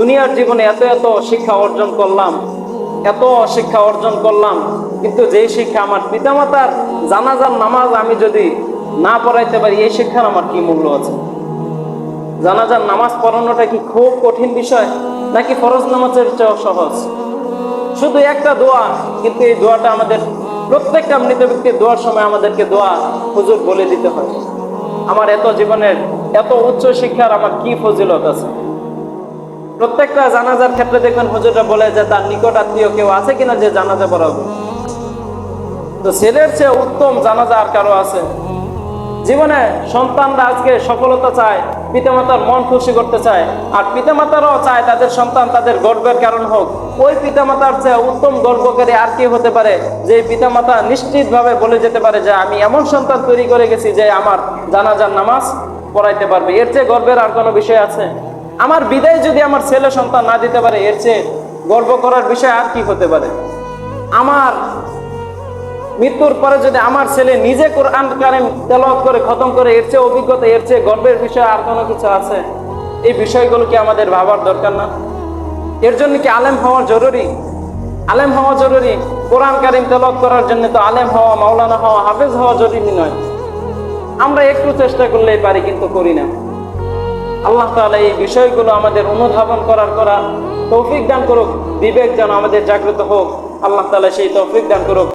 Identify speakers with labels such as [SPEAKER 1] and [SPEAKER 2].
[SPEAKER 1] দুনিয়ার জীবনে এত এত শিক্ষা অর্জন করলাম, এত শিক্ষা অর্জন করলাম, কিন্তু যেই শিক্ষা আমার পিতামাতার জানাজার নামাজ আমি যদি না পড়াইতে পারি, এই শিক্ষার আমার কি মূল্য আছে? জানাজার নামাজ পড়ানোটা কি খুব কঠিন বিষয়, নাকি ফরজ নামাজের চেয়েও সহজ? শুধু একটা দোয়া, কিন্তু এই দোয়াটা আমাদের প্রত্যেকটা মৃত ব্যক্তির দোয়ার সময় আমাদেরকে দোয়া হুজুর বলে দিতে হয়। আমার এত জীবনের এত উচ্চ শিক্ষার আমার কি ফজিলত আছে? প্রত্যেকটা জানাজার ক্ষেত্রে দেখবেন হুজুররা বলে যে তার নিকট আত্মীয় কেউ আছে কিনা যে জানাজা পড়াবে? তো ছেলের চেয়ে উত্তম জানাজা আর কারও আছে? জীবনে সন্তানরা আজকে সফলতা চায়, পিতামাতার মন খুশি করতে চায়, আর পিতামাতারাও চায় তাদের সন্তান তাদের গর্বের কারণ হোক। ওই পিতামাতার চেয়ে উত্তম গর্বকারী আর কি হতে পারে, যে পিতামাতা নিশ্চিতভাবে বলে যেতে পারে যে আমি এমন সন্তান তৈরি করে গেছি যে আমার জানাজার নামাজ পড়াইতে পারবে। এর চেয়ে গর্বের আর কোনো বিষয় আছে? আমার বিদায় যদি আমার ছেলে সন্তান না দিতে পারে, এর চেয়ে গর্ব করার বিষয় আর কি হতে পারে? আমার মৃত্যুর পরে যদি আমার ছেলে নিজে কোরআন কারিম তেলাওয়াত করে, খতম করে, এর চেয়ে অভিজ্ঞতা, এর চেয়ে গর্বের বিষয় আর কোনো কিছু আছে? এই বিষয়গুলো কি আমাদের ভাবার দরকার না? এর জন্য কি আলেম হওয়া জরুরি? আলেম হওয়া জরুরি? কোরআন কারিম তেলাওয়াত করার জন্য তো আলেম হওয়া, মাওলানা হওয়া, হাফেজ হওয়া জরুরি নয়। আমরা একটু চেষ্টা করলেই পারি, কিন্তু করি না। আল্লাহ তালা এই বিষয়গুলো আমাদের অনুধাবন করার করা তৌফিক দান করুক, বিবেক যেন আমাদের জাগ্রত হোক। আল্লাহ তালা সেই তৌফিক দান করুক।